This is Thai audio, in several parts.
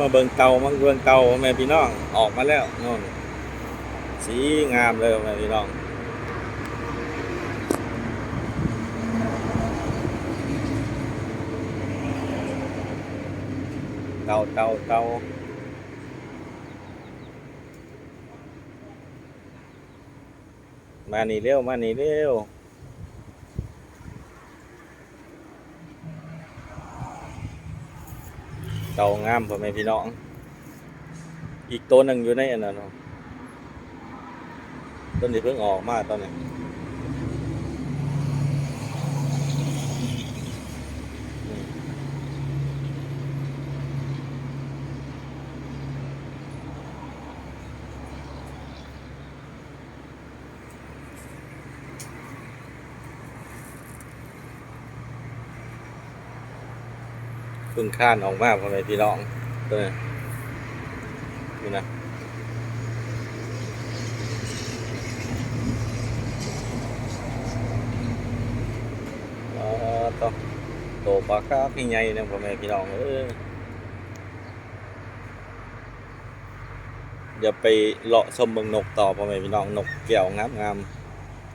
มาเบิ่งเตามาเบิ่งเตาแม่พี่น้องออกมาแล้วนู่นสีงามเลยแม่พี่น้องเตาเตาเตามานี่เร็วมานี่เร็ว เตางามพ่อแม่พี่น้อง อีกตัวหนึ่งอยู่ในอันนั้นต้นที่เพิ่งออกมาตอนนี้ พิ่งข้านออกมาพ่อแม่พี่น้องตัวนี้นี่นะเอ่อต่อโตปลาคาพี่ใหญ่เนี่ยพ่อแม่พี่น้องเอ้ยเดี๋ยวไปเลาะชมเมืองนกต่อพ่อแม่พี่น้องนกแก้วงามงาม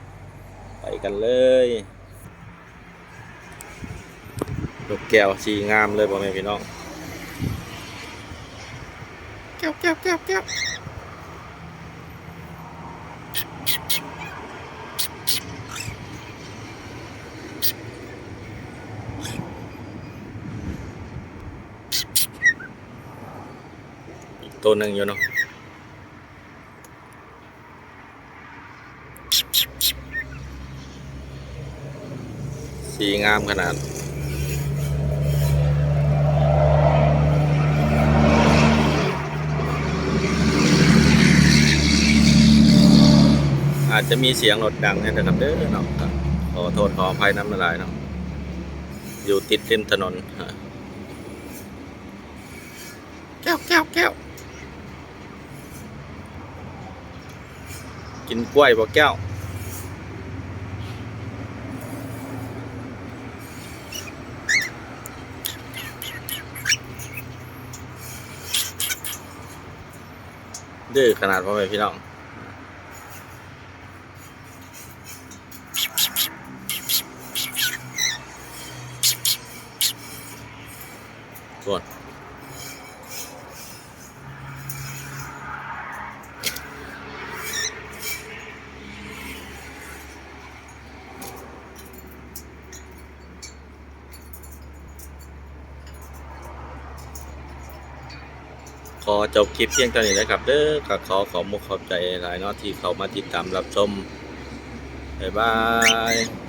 ๆไปกันเลย นกแก้วสีงามเลยพ่อแม่พี่น้องแก้วแก้วแก้วแก้วอีกตัวหนึ่งอยู่เนาะสีงามขนาด อาจจะมีเสียงรถดังนะครับเด้อเนาะครับขอโทษขออภัยน้ำละลายเนาะอยู่ติดริมถนนฮะแก้วแก้วแก้วกินกล้วยบ่แก้วดื้อขนาดพ่อแม่พี่น้อง ส่วนขอจบคลิปเพียงเท่านี้นะครับเด้อก็ขอขอมุกขอบใจหลายเนาะที่เขามาติดตามรับชมบ๊ายบาย